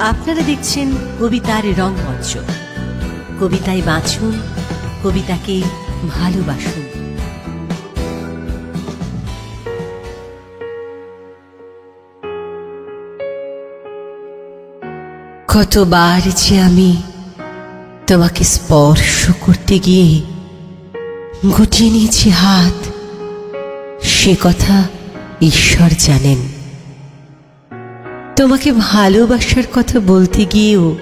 আপনারা দেখছেন কবিতার রংমঞ্চ। কবিতায় বাঁচুন, কবিতাকে ভালোবাসুন। কতবার যে আমি তোমাকে স্পর্শ করতে গিয়ে গুটিয়ে নিয়েছি হাত, সে কথা ঈশ্বর জানেন। তোমাকে ভালোবাসার কথা বলতে গিয়েও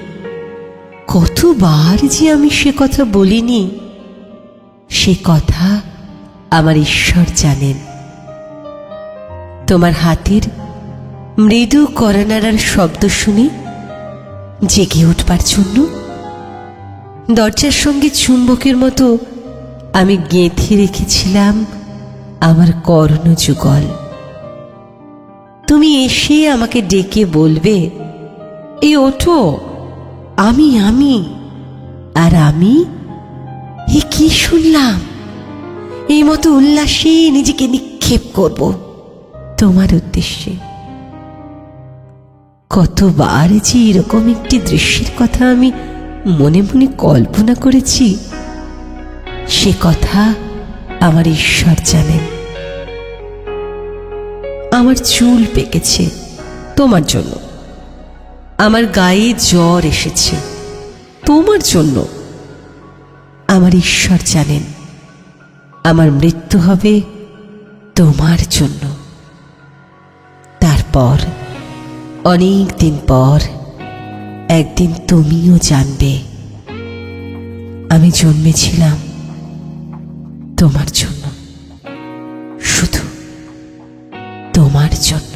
কতবার যে আমি সে কথা বলিনি, সে কথা আমার ঈশ্বর জানেন। তোমার হাতের মৃদু করনাড়ার শব্দ শুনে জেগে উঠবার জন্য দরজার সঙ্গে চুম্বকের মতো আমি গেঁথে রেখেছিলাম আমার কর্ণযুগল তুমি এসে আমাকে ডেকে বলবে, এ ওঠো, আমি আমি, আর আমি? এ কি শুনলাম? এই মতো উল্লাসে নিজেকে নিক্ষেপ করব তোমার উদ্দেশ্যে। কতবার যে এরকম একটি দৃশ্যের কথা আমি মনে মনে কল্পনা করেছি, সে কথা আমার ঈশ্বর জানেন। আমার চুল পেকেছে তোমার জন্য। আমার গায়ে জ্বর এসেছে তোমার জন্য। আমার ঈশ্বর জানেন, আমার মৃত্যু হবে তোমার জন্য। তারপর, অনেক দিন পর, একদিন তুমিও জানবে, আমি জন্মেছিলাম তোমার জন্য। তোমার জন্য।